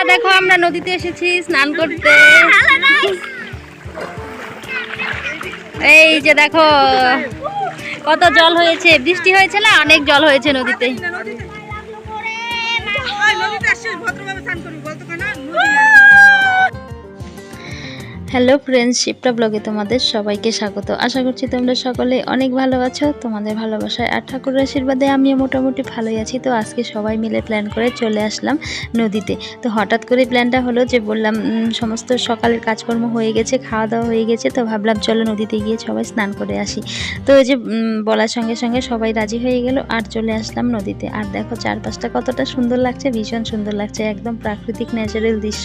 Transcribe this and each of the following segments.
বন্ধুরা দেখো, আমরা নদীতে এসেছি, স্নান করতে। এই যে দেখো, কত জল হয়েছে। বৃষ্টি হয়েছে না? অনেক জল হয়েছে নদীতে হ্যালো ফ্রেন্ডস শিপটা ব্লগে তোমাদের সবাইকে স্বাগত। আশা করছি তোমরা সকলে অনেক ভালো আছো। তোমাদের ভালোবাসায় আর ঠাকুরের আশীর্বাদে আমিও মোটামুটি ভালোই আছি। তো আজকে সবাই মিলে প্ল্যান করে চলে আসলাম নদীতে। তো হঠাৎ করে প্ল্যানটা হলো যে বললাম সমস্ত সকালের কাজকর্ম হয়ে গেছে, খাওয়া দাওয়া হয়ে গেছে, তো ভাবলাম চলো নদীতে গিয়ে সবাই স্নান করে আসি। তো ওই যে বলার সঙ্গে সঙ্গে সবাই রাজি হয়ে গেল আর চলে আসলাম নদীতে। আর দেখো চারপাশটা কতটা সুন্দর লাগছে, ভীষণ সুন্দর লাগছে। একদম প্রাকৃতিক ন্যাচারাল দৃশ্য।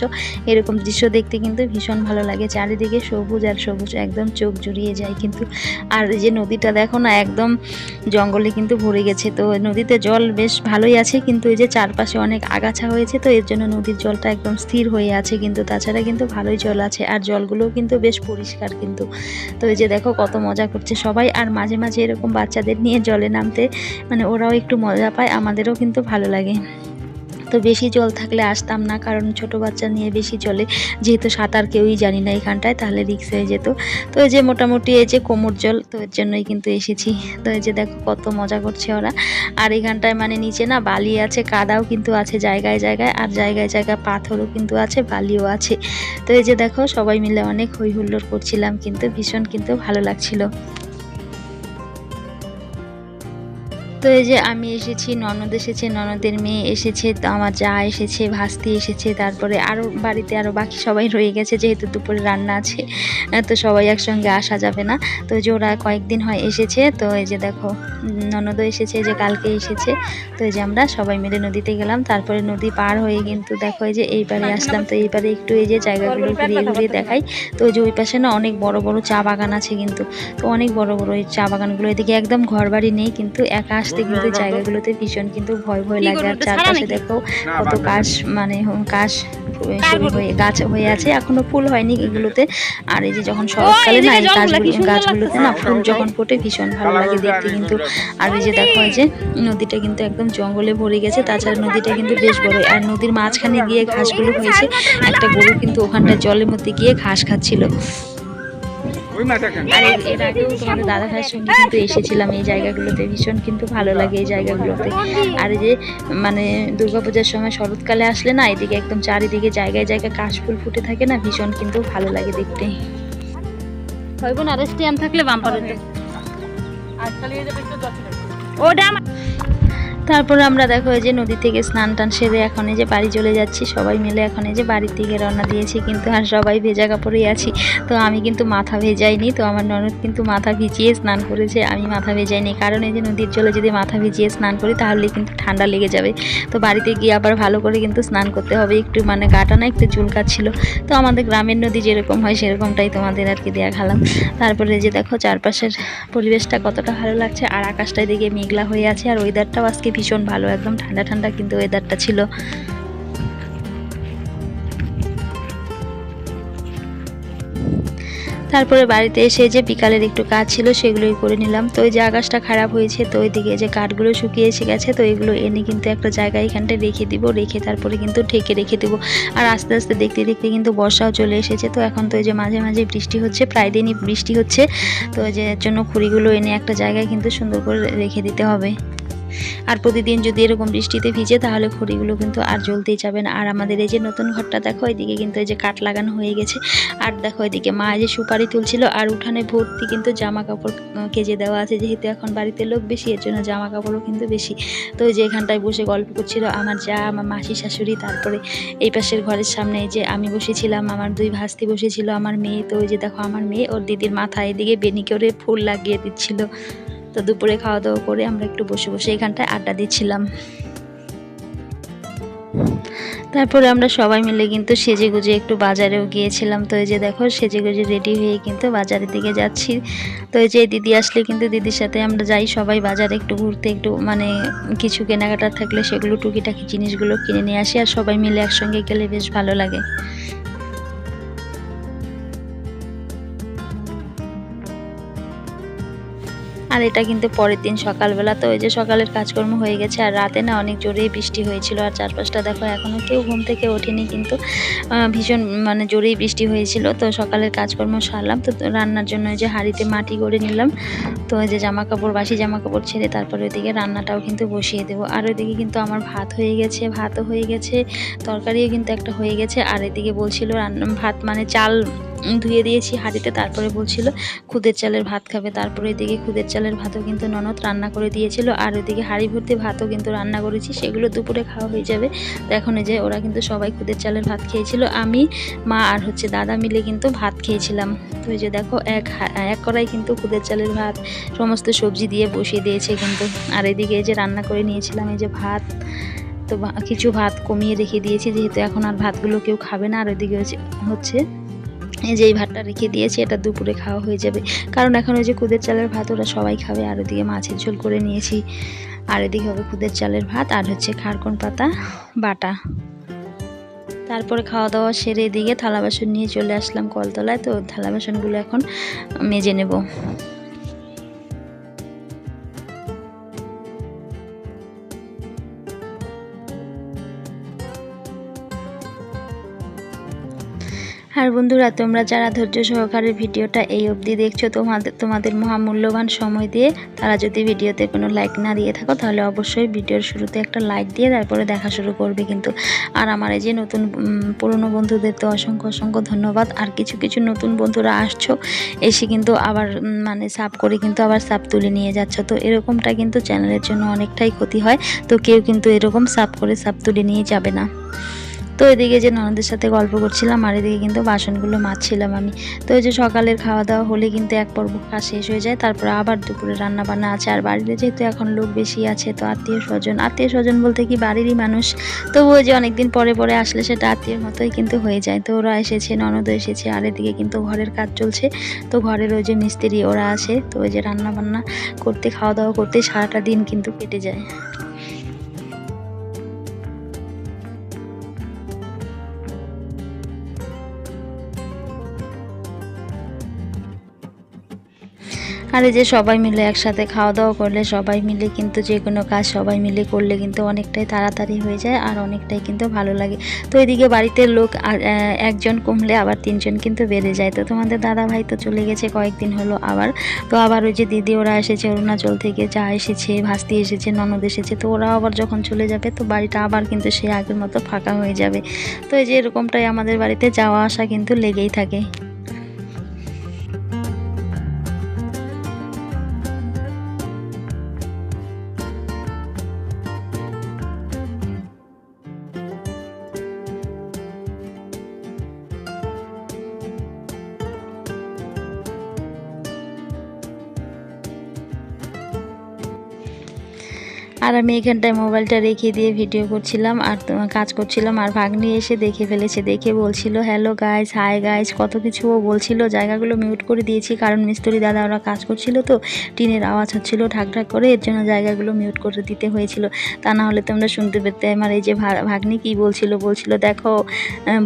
এরকম দৃশ্য দেখতে কিন্তু ভীষণ ভালো লাগে। চারিদিকে সবুজ আর সবুজ, একদম চোখ জুড়িয়ে যায় কিন্তু। আর এই যে নদীটা দেখো না, একদম জঙ্গলে কিন্তু ভরে গেছে। তো নদীতে জল বেশ ভালোই আছে কিন্তু এই যে চারপাশে অনেক আগাছা হয়েছে তো এর জন্য নদীর জলটা একদম স্থির হয়ে আছে কিন্তু তাছাড়া কিন্তু ভালোই জল আছে। আর জলগুলোও কিন্তু বেশ পরিষ্কার কিন্তু। তো এই যে দেখো কত মজা করছে সবাই। আর মাঝে মাঝে এরকম বাচ্চাদের নিয়ে জলে নামতে মানে ওরাও একটু মজা পায়, আমাদেরও কিন্তু ভালো লাগে। তো বেশি জল থাকলে আসতাম না, কারণ ছোট বাচ্চা নিয়ে বেশি জলে যেহেতু সাঁতার কেউই জানি না এখানটায়, তাহলে রিক্স হয়ে যেত। তো এই যে মোটামুটি এই যে কোমর জল, তো এর জন্যই কিন্তু এসেছি। তো এই যে দেখো কত মজা করছে ওরা। আর এখানটায় মানে নিচে না বালি আছে, কাদাও কিন্তু আছে জায়গায় জায়গায়, আর জায়গায় জায়গায় পাথরও কিন্তু আছে, বালিও আছে। তো এই যে দেখো সবাই মিলে অনেক হই হুল্লোড় করছিলাম, কিন্তু ভীষণ কিন্তু ভালো লাগছিল। তো এই যে আমি এসেছি ননদ এসেছে ননদের মেয়ে এসেছে তো আমার যা এসেছে ভাস্তি এসেছে তারপরে আরও বাড়িতে আরও বাকি সবাই রয়ে গেছে যেহেতু দুপুরে রান্না আছে তো সবাই একসঙ্গে আসা যাবে না। তো যে ওরা কয়েকদিন হয় এসেছে তো এই যে দেখো ননদও এসেছে যে কালকে এসেছে তো এই যে আমরা সবাই মিলে নদীতে গেলাম তারপরে নদী পার হয়ে কিন্তু দেখো এই যে এইবারে আসলাম তো এইবারে একটু এই যে জায়গাগুলো ঘুরিয়ে ঘুরিয়ে দেখাই। তো যে ওই পাশে না অনেক বড় বড় চা বাগান আছে কিন্তু তো অনেক বড় বড় এই চা বাগানগুলো এদিকে একদম ঘর বাড়ি নেই কিন্তু একা আসতে কিন্তু জায়গাগুলোতে ভীষণ কিন্তু ভয় ভয় লাগে। আর চারপাশে দেখো কত কাশ মানে কাশ হয়ে গাছ হয়ে আছে এখনও ফুল হয়নি এগুলোতে। আর এই যে যখন শরৎকালে না এই গাছগুলো গাছগুলোতে না ফুল যখন ফোটে ভীষণ ভালো লাগে দেখতে কিন্তু। আর এই যে দেখো যে নদীটা কিন্তু একদম জঙ্গলে ভরে গেছে তাছাড়া নদীটা কিন্তু বেশ বড়। আর নদীর মাঝখানে গিয়ে ঘাসগুলো হয়েছে একটা গরু কিন্তু ওখানটা জলের মধ্যে গিয়ে ঘাস খাচ্ছিল। আর এর এর আগেও তোমাদের দাদা ভাইয়ের সঙ্গে কিন্তু এসেছিলাম এই জায়গাগুলোতে। ভীষণ কিন্তু ভালো লাগে এই জায়গাগুলোতে। আর এই যে মানে দুর্গাপূজার সময় শরৎকালে আসলে না এদিকে একদম চারিদিকে জায়গায় জায়গায় কাশফুল ফুটে থাকে না ভীষণ কিন্তু ভালো লাগে দেখতে। হইব না থাকলে বাম্পার ওটা আমার তারপরে আমরা দেখো এই যে নদী থেকে স্নান টান সেরে এখন এই যে বাড়ি চলে যাচ্ছি। সবাই মিলে এখন এই যে বাড়ির দিকে রওনা দিয়েছি, কিন্তু আর সবাই ভেজা কাপড়েই আছি। তো আমি কিন্তু মাথা ভেজাইনি, তো আমার ননদ কিন্তু মাথা ভিজিয়ে স্নান করেছে, আমি মাথা ভেজাইনি। কারণ এই যে নদীর জলে যদি মাথা ভিজিয়ে স্নান করি তাহলে কিন্তু ঠান্ডা লেগে যাবে। তো বাড়িতে গিয়ে আবার ভালো করে কিন্তু স্নান করতে হবে। একটু মানে গাটা না একটু চুলকাচ্ছিল তো আমাদের গ্রামের নদী যেরকম হয়, সেরকমটাই তোমাদের আর কি দেয়া খালাম তারপরে যে দেখো চারপাশের পরিবেশটা কতটা ভালো লাগছে, আর আকাশটা দিকে মেঘলা হয়ে আছে, আর ওয়েদারটাও আজকে ভীষণ ভালো, একদম ঠান্ডা ঠান্ডা কিন্তু ওয়েদারটা ছিল। তারপরে বাড়িতে এসে যে বিকালের একটু কাজ ছিল সেগুলোই করে নিলাম। তো ওই যে আকাশটা খারাপ হয়েছে, তো ওইদিকে যে কাঠগুলো শুকিয়ে এসে গেছে, তো এগুলো এনে কিন্তু একটা জায়গায় এখানটায় রেখে দিব, রেখে তারপরে কিন্তু ঢেকে রেখে দিব। আর আস্তে আস্তে দেখতে দেখতে কিন্তু বর্ষাও চলে এসেছে। তো এখন তো ওই যে মাঝে মাঝে বৃষ্টি হচ্ছে, প্রায় দিনই বৃষ্টি হচ্ছে। তো ওই যে জন্য খুঁড়িগুলো এনে একটা জায়গায় কিন্তু সুন্দর করে রেখে দিতে হবে। আর প্রতিদিন যদি এরকম বৃষ্টিতে ভিজে, তাহলে খড়িগুলো কিন্তু আর জ্বলতেই যাবে না। আর আমাদের এই যে নতুন ঘরটা, দেখো, এদিকে কিন্তু এই যে কাঠ লাগানো হয়ে গেছে। আর দেখো, এদিকে মা যে সুপারি তুলছিল, আর উঠানে ভর্তি কিন্তু জামা কাপড় কেজে দেওয়া আছে। যেহেতু এখন বাড়িতে লোক বেশি, এর জন্য জামা কাপড়ও কিন্তু বেশি। তো যে এখানটায় বসে গল্প করছিল আমার যা, আমার মাসি শাশুড়ি, তারপরে এই পাশের ঘরের সামনে যে আমি বসেছিলাম, আমার দুই ভাস্তি বসেছিল, আমার মেয়ে। তো ওই যে দেখো, আমার মেয়ে, ওর দিদির মাথায় এদিকে বেনি করে ফুল লাগিয়ে দিচ্ছিল। তো দুপুরে খাওয়া দাওয়া করে আমরা একটু বসে বসে এখানটায় আড্ডা দিচ্ছিলাম। তারপরে আমরা সবাই মিলে কিন্তু সেজে গুজে একটু বাজারেও গিয়েছিলাম। তো এই যে দেখো সেজে গুজে রেডি হয়ে কিন্তু বাজারের দিকে যাচ্ছি। তো এই যে দিদি আসলে কিন্তু দিদির সাথে আমরা যাই, সবাই বাজারে একটু ঘুরতে, একটু মানে কিছু কেনাকাটা থাকলে সেগুলো টুকিটাকি জিনিসগুলো কিনে নিয়ে আসি আর সবাই মিলে একসঙ্গে গেলে বেশ ভালো লাগে। আর এটা কিন্তু পরের দিন সকালবেলা। তো ওই যে সকালের কাজকর্ম হয়ে গেছে, আর রাতে না অনেক জোরেই বৃষ্টি হয়েছিল। আর চারপাশটা দেখো এখনও কেউ ঘুম থেকে ওঠেনি কিন্তু ভীষণ মানে জোরেই বৃষ্টি হয়েছিল। তো সকালের কাজকর্ম সারলাম। তো রান্নার জন্য ওই যে হাঁড়িতে মাটি করে নিলাম। তো ওই যে জামা কাপড় বাসি জামা কাপড় ছেড়ে তারপরে ওইদিকে রান্নাটাও কিন্তু বসিয়ে দেবো। আর ওইদিকে কিন্তু আমার ভাত হয়ে গেছে, ভাতও হয়ে গেছে, তরকারিও কিন্তু একটা হয়ে গেছে। আর এদিকে বলছিল ভাত মানে চাল ধুয়ে দিয়েছি হাঁড়িতে, তারপরে বলছিল, খুদের চালের ভাত খাবে। তারপরে এদিকে খুদের চালের ভাতও কিন্তু ননদ রান্না করে দিয়েছিল, আর ওইদিকে হাঁড়ি ভর্তি ভাতও কিন্তু রান্না করেছি, সেগুলো দুপুরে খাওয়া হয়ে যাবে। এই যে ওরা কিন্তু সবাই খুদের চালের ভাত খেয়েছিল, আমি, মা আর হচ্ছে দাদা মিলে কিন্তু ভাত খেয়েছিলাম। তো এই যে দেখো, এক এক কড়াই কিন্তু খুদের চালের ভাত, সমস্ত সবজি দিয়ে বসিয়ে দিয়েছে কিন্তু। আর এদিকে যে রান্না করে নিয়েছিলাম, এই যে ভাত, তো কিছু ভাত কমিয়ে রেখে দিয়েছি, যেহেতু এখন আর ভাতগুলো কেউ খাবে না, আর ওইদিকে হচ্ছে এই ভাতটা রেখে দিয়েছি, এটা দুপুরে খাওয়া হয়ে যাবে। কারণ এখন ওই যে খুদের চালের ভাত, ওরা সবাই খাবে। আর ওদিকে মাছের ঝোল করে নিয়েছি। আর এদিকে হবে খুদের চালের ভাত আর হচ্ছে খারকন পাতা, বাটা। তারপরে খাওয়া দাওয়া সেরে এদিকে থালা বাসন নিয়ে চলে আসলাম কলতলায়। তো থালা বাসনগুলো এখন মেজে নেব। আর বন্ধুরা, তোমরা যারা ধৈর্য সহকারে ভিডিওটা এই অবধি দেখছ, তোমাদের তোমাদের মহামূল্যবান সময় দিয়ে তারা যদি ভিডিওতে কোনো লাইক না দিয়ে থাকো, তাহলে অবশ্যই ভিডিওর শুরুতে একটা লাইক দিয়ে তারপরে দেখা শুরু করবে কিন্তু। আর আমার এই যে নতুন পুরনো বন্ধুদের তো অসংখ্য অসংখ্য ধন্যবাদ। আর কিছু কিছু নতুন বন্ধুরা আসছো, এসে কিন্তু আবার মানে সাপ করে কিন্তু আবার সাপ তুলে নিয়ে যাচ্ছ। তো এরকমটা কিন্তু চ্যানেলের জন্য অনেকটাই ক্ষতি হয়। তো কেউ কিন্তু এরকম সাপ করে সাপ তুলে নিয়ে যাবে না। তো এদিকে যে ননদের সাথে গল্প করছিলাম, আর এদিকে কিন্তু বাসনগুলো মাজছিলাম আমি। তো এই যে সকালের খাওয়া দাওয়া হলে কিন্তু এক পর্ব কাজ শেষ হয়ে যায়, তারপরে আবার দুপুরে রান্না বান্না আছে। আর বাড়িতে যেহেতু এখন লোক বেশি আছে, তো আত্মীয় স্বজন আত্মীয় স্বজন বলতে কি বাড়িরই মানুষ। তবুও যে অনেকদিন পরে পরে আসলে সেটা আত্মীয়ের মতোই কিন্তু হয়ে যায়। তো ওরা এসেছে, ননদও এসেছে, আর এদিকে কিন্তু ঘরের কাজ চলছে। তো ঘরের ওই যে মিস্ত্রি ওরা আসে, তো ওই যে রান্না বান্না করতে খাওয়া দাওয়া করতে সারাটা দিন কিন্তু কেটে যায়। আর যে সবাই মিলে একসাথে খাওয়া দাওয়া করলে সবাই মিলে কিন্তু যে কোনো কাজ সবাই মিলে করলে কিন্তু অনেকটাই তাড়াতাড়ি হয়ে যায় আর অনেকটাই কিন্তু ভালো লাগে। তো এদিকে বাড়িতে লোক একজন কমলে আবার তিনজন কিন্তু বেড়ে যায়। তো তোমাদের দাদা ভাই তো চলে গেছে, কয়েকদিন হলো আবার। তো আবার ওই যে দিদি ওরা এসেছে, অরুণাচল থেকে যা এসেছে, ভাস্তি এসেছে, ননদ এসেছে। তো ওরা আবার যখন চলে যাবে তো বাড়িটা আবার কিন্তু সে আগের মতো ফাঁকা হয়ে যাবে। তো এই যে এরকমটাই আমাদের বাড়িতে যাওয়া আসা কিন্তু লেগেই থাকে। আর আমি এখানটায় মোবাইলটা রেখে দিয়ে ভিডিও করছিলাম, আর কাজ করছিলাম, আর ভাগ্নি এসে দেখে ফেলেছে, দেখে বলছিল হ্যালো গাইস হাই গাইস কত কিছু ও বলছিল, জায়গাগুলো মিউট করে দিয়েছি, কারণ মিস্ত্রি দাদা ওরা কাজ করছিল তো, টিনের আওয়াজ হচ্ছিল ঢাক ঢাক করে, এর জন্য জায়গাগুলো মিউট করে দিতে হয়েছিল। তা না হলে তোমরা শুনতে পেতে, আমার এই যে ভাগ্নি কি বলছিল বলছিল, দেখো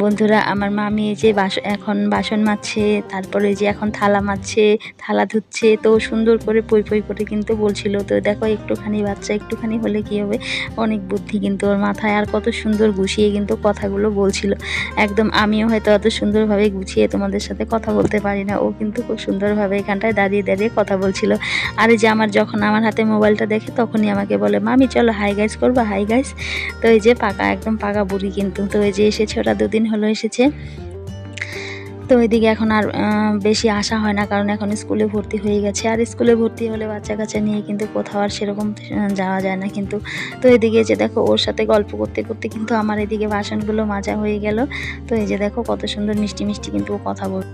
বন্ধুরা, আমার মামি এই যে বাস, এখন বাসন মাজছে, তারপরে যে এখন থালা মাজছে, থালা ধুচ্ছে, তো সুন্দর করে পই পই করে কিন্তু বলছিল, তো দেখো একটুখানি বাচ্চা, একটুখানি হলে কি হবে? অনেক বুদ্ধি কিন্তু ওর মাথায়। আর কত সুন্দর গুছিয়ে কিন্তু কথাগুলো বলছিল। একদম আমিও হয়তো অত সুন্দরভাবে গুছিয়ে তোমাদের সাথে কথা বলতে পারি না। ও কিন্তু খুব সুন্দরভাবে এখানটায় দাঁড়িয়ে দাঁড়িয়ে কথা বলছিল। আর এই যে আমার যখন আমার হাতে মোবাইলটা দেখে তখনই আমাকে বলে, মামি, চলো হাই গাইস করব হাই গাইস তো এই যে পাকা, একদম পাকা বুড়ি কিন্তু। তো এই যে এসেছে ওরা দুদিন হলো এসেছে। তো ওইদিকে এখন আর বেশি আসা হয় না, কারণ এখন স্কুলে ভর্তি হয়ে গেছে। আর স্কুলে ভর্তি হলে বাচ্চা কাচ্চা নিয়ে কিন্তু কোথাও আর সেরকম যাওয়া যায় না কিন্তু। তো এদিকে যে দেখো, ওর সাথে গল্প করতে করতে কিন্তু আমার এদিকে বাসনগুলো মাজা হয়ে গেল। তো এই যে দেখো, কত সুন্দর মিষ্টি মিষ্টি কিন্তু ও কথা বল।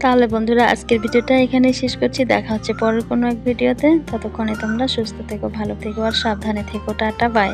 তাহলে বন্ধুরা, আজকের ভিডিওটা এখানে শেষ করছি। দেখা হচ্ছে পরের কোনো এক ভিডিওতে। ততক্ষণে তোমরা সুস্থ থেকো, ভালো থেকো, আর সাবধানে থেকো। Tata, bye.